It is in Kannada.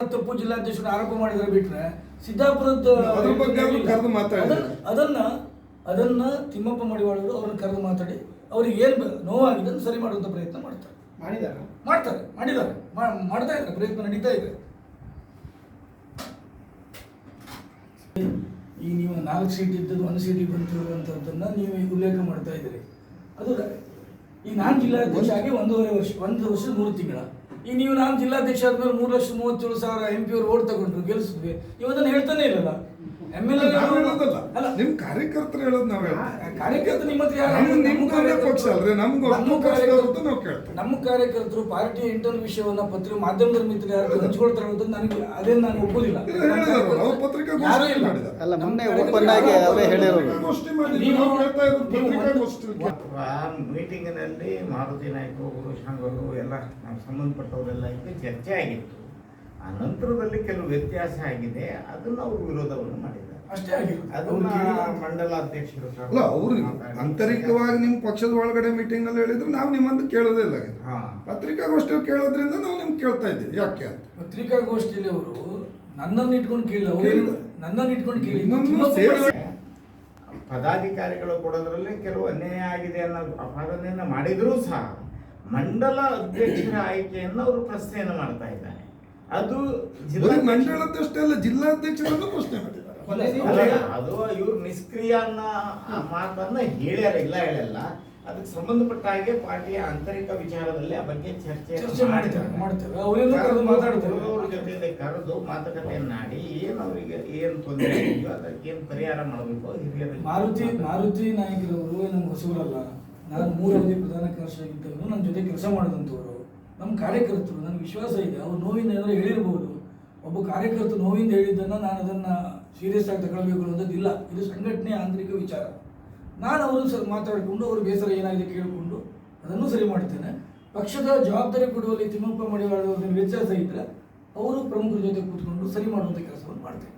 ತಪ್ಪು ಜಿಲ್ಲಾಧ್ಯಕ್ಷರು ಆರೋಪ ಮಾಡಿದ್ರೆ ಬಿಟ್ರೆ ಸಿದ್ದಾಪುರದ ಅದನ್ನ- ಅದನ್ನ ಅದನ್ನ ತಿಮ್ಮಪ್ಪ ಮಡಿವಾಳರು ಅವ್ರನ್ನ ಕರೆದು ಮಾತಾಡಿ ಅವ್ರಿಗೆ ಏನ್ ನೋವಾಗಿದೆ ಅದನ್ನ ಸರಿ ಮಾಡುವಂತ ಪ್ರಯತ್ನ ಮಾಡ್ತಾರೆ. ಮಾಡಿದಾರ? ಮಾಡ್ತಾರೆ ಮಾಡಿದ್ದಾರೆ. ಮಾಡ್ತಾ ಇದ್ದಾರೆ ಪ್ರಯತ್ನ ನಡೀತಾ ಇದೆ. ಈ ನೀವು ನಾಲ್ಕು ಸೀಟ್ ಇದ್ದದ್ದು ಒಂದು ಸೀಟಿಗೆ ಬಂತು ಅಂತದನ್ನ ನೀವು ಈಗ ಉಲ್ಲೇಖ ಮಾಡ್ತಾ ಇದ್ದೀರಿ. ಅದು ಈಗ ನಾನು ಜಿಲ್ಲಾಧ್ಯಕ್ಷ ಆಗಿ ಒಂದೂವರೆ ವರ್ಷ ಒಂದು ವರ್ಷ ಮೂರು ತಿಂಗಳ. ಈಗ ನೀವು ನಾನು ಜಿಲ್ಲಾಧ್ಯಕ್ಷ ಆದ್ಮೇಲೆ ಮೂರು ಲಕ್ಷ ಮೂವತ್ತೇಳು ಸಾವಿರ ಎಂ ಪಿ ಅವರು ಓಟ್ ತಗೊಂಡ್ರು ಗೆಲ್ಸಿದ್ವಿ. ನೀವು ಅದನ್ನು ಹೇಳ್ತಾನೆ ಇಲ್ಲಲ್ಲ? ಎಂ ಎಲ್ ಅಲ್ಲ. ನಿಮ್ ಕಾರ್ಯಕರ್ತರು ಹೇಳೋದು ನಾವೇ ಕಾರ್ಯಕರ್ತ ನಿಮ್ಮ ಹತ್ರ ಯಾರು? ನಮ್ಮ- ಪಕ್ಷ ಅಲ್ರಿ, ನಮ್ಗೂ ನಮ್ಮ ಕಾರ್ಯಕರ್ತರು- ನಾವು ಕೇಳ್ತೇವೆ. ನಮ್ಮ ಕಾರ್ಯಕರ್ತರು ಪಾರ್ಟಿಯ ಇಂಟರ್ನಲ್ ವಿಷಯವನ್ನ ಪತ್ರ ಮಾಧ್ಯಮದ ಮಿತ್ರ ಯಾರು ಹಂಚ್ಕೊಳ್ತಾರೆ ಅಂತ ನನಗೆ ಅದೇನು ನಾನು ಒಪ್ಪೋದಿಲ್ಲ. ಪತ್ರಿಕಾಗೋಷ್ಠಿ ಯಾರೂ ಇಲ್ಲ. ಅಲ್ಲ, ಮೊನ್ನೆ ಓಪನ್ ಆಗಿ ಕಾರ್ಯಕರ್ತರು ಅವರೇ ಹೇಳಿರೋದು. ಪತ್ರಿಕಾಗೋಷ್ಠಿ ಮಾಡಿದ್ರು, ನೀವು- ನಾವು ಹೇಳ್ತಾ ಇರೋದು ನೀವು ಪತ್ರಿಕಾಗೋಷ್ಠಿ ಒಂದು- ಮೀಟಿಂಗಿನಲ್ಲಿ ಮಾರುತಿ ನಾಯ್ಕರು ಗುರುಶಾಂಗರು ಎಲ್ಲ ನಾವು ಸಂಬಂಧಪಟ್ಟವರೆಲ್ಲ ಇದ್ದು ಚರ್ಚೆ ಆಗಿತ್ತು. ಆ ನಂತರದಲ್ಲಿ ಕೆಲವು ವ್ಯತ್ಯಾಸ ಆಗಿದೆ. ಅದನ್ನು ಅವರು ವಿರೋಧವನ್ನು ಮಾಡಿದ್ದಾರೆ. ಅಷ್ಟೇ ಆಗಿರೋದು. ಅದು ಅದನ್ನ ಮಂಡಲ ಅಧ್ಯಕ್ಷರು ಸಹ ಅಲ್ಲ ಅವ್ರು ಆಂತರಿಕವಾಗಿ ನಿಮ್ಮ ಪಕ್ಷದ ಒಳಗಡೆ ಮೀಟಿಂಗ್ ಅಲ್ಲಿ ಹೇಳಿದ್ರು ನಾವು ನಿಮ್ಮಂದು ಕೇಳೋದೇ ಇಲ್ಲ. ಹಾ. ಪತ್ರಿಕಾಗೋಷ್ಠಿ ಕೇಳೋದ್ರಿಂದ ನಾವು ನಿಮ್ಗೆ ಕೇಳ್ತಾ ಇದ್ದೀವಿ. ಯಾಕೆ ಅಂತ. ಪತ್ರಿಕಾಗೋಷ್ಠಿಯಲ್ಲಿ ಅವರು ನನ್ನನ್ನು ಇಟ್ಕೊಂಡು ಕೇಳಿಲ್ಲ. ಅವರು ಕೇಳಿಲ್ಲ. ನನ್ನನ್ನು ಇಟ್ಕೊಂಡು ಕೇಳಿ ನಿಮ್ಮನ್ನು ಪದಾಧಿಕಾರಿಗಳು ಕೊಡೋದ್ರಲ್ಲಿ ಕೆಲವು ಅನ್ಯಾಯ ಆಗಿದೆ ಅನ್ನೋ ಅಪಾದನೆಯನ್ನು ಮಾಡಿದರೂ ಸಹ ಮಂಡಲ ಅಧ್ಯಕ್ಷರ ಆಯ್ಕೆಯನ್ನು ಅವರು ಪ್ರಶ್ನೆಯನ್ನು ಮಾಡ್ತಾ ಇದ್ದಾರೆ. ಅದು ಜಿಲ್ಲಾ ಮಂಡಳದಷ್ಟೇ ಅಲ್ಲ ಜಿಲ್ಲಾಧ್ಯಕ್ಷರನ್ನು ಪ್ರಶ್ನೆ ಮಾಡಿದ್ದಾರೆ ಅದು ಇವ್ರು ನಿಷ್ಕ್ರಿಯ ಅನ್ನೋ ಮಾತನ್ನ ಹೇಳ್ಯಾರ ಇಲ್ಲ ಹೇಳಲ್ಲ ಅದಕ್ಕೆ ಸಂಬಂಧಪಟ್ಟ ಹಾಗೆ ಪಾರ್ಟಿಯ ಆಂತರಿಕ ವಿಚಾರದಲ್ಲಿ ಆ ಬಗ್ಗೆ ಚರ್ಚೆ ಚರ್ಚೆ ಜೊತೆ ಕರೆದು ಮಾಡಿ ಮಾತುಕತೆಯನ್ನಾಡಿ ಏನ್ ಅವರಿಗೆ ಏನ್ ತೊಂದರೆ ಇದೆಯೋ ಅದಕ್ಕೆ ಏನ್ ಪರಿಹಾರ ಮಾಡಬೇಕು ಹಿರಿಯರ ಮಾರುತಿ ಮಾರುತಿ ನಾಯಕರವರು ಏನು ಹೊಸಬರಲ್ಲ. ನಾನು ಮೂರನೇ ಪ್ರಧಾನ ಕಾರ್ಯದರ್ಶಿಯಾಗಿದ್ದವರು ನನ್ನ ಜೊತೆ ಕೆಲಸ ಮಾಡಿದಂಥವರು, ನಮ್ಮ ಕಾರ್ಯಕರ್ತರು, ನನಗೆ ವಿಶ್ವಾಸ ಇದೆ, ಅವ್ರು ನೋವಿಂದ ಏನಾದರೂ ಹೇಳಿರ್ಬೋದು. ಒಬ್ಬ ಕಾರ್ಯಕರ್ತ ನೋವಿಂದ ಹೇಳಿದ್ದನ್ನು ನಾನು ಅದನ್ನು ಸೀರಿಯಸ್ ಆಗಿ ತಗೊಳ್ಬೇಕು ಅನ್ನೋದಿಲ್ಲ ಇದು ಸಂಘಟನೆ ಆಂತರಿಕ ವಿಚಾರ. ನಾನು ಅವರು ಸರ್ ಮಾತಾಡಿಕೊಂಡು ಅವ್ರ ಬೇಸರ ಏನಾಗಿದೆ ಕೇಳಿಕೊಂಡು ಅದನ್ನು ಸರಿ ಮಾಡ್ತೇನೆ. ಪಕ್ಷದ ಜವಾಬ್ದಾರಿ ಕೊಡುವಲ್ಲಿ ತಿಮ್ಮಪ್ಪ ಮಡಿವಾಳ ವ್ಯತ್ಯಾಸ ಇದ್ದರೆ ಅವರು ಪ್ರಮುಖರ ಜೊತೆ ಕೂತ್ಕೊಂಡು ಸರಿ ಮಾಡುವಂಥ ಕೆಲಸವನ್ನು ಮಾಡ್ತೇನೆ.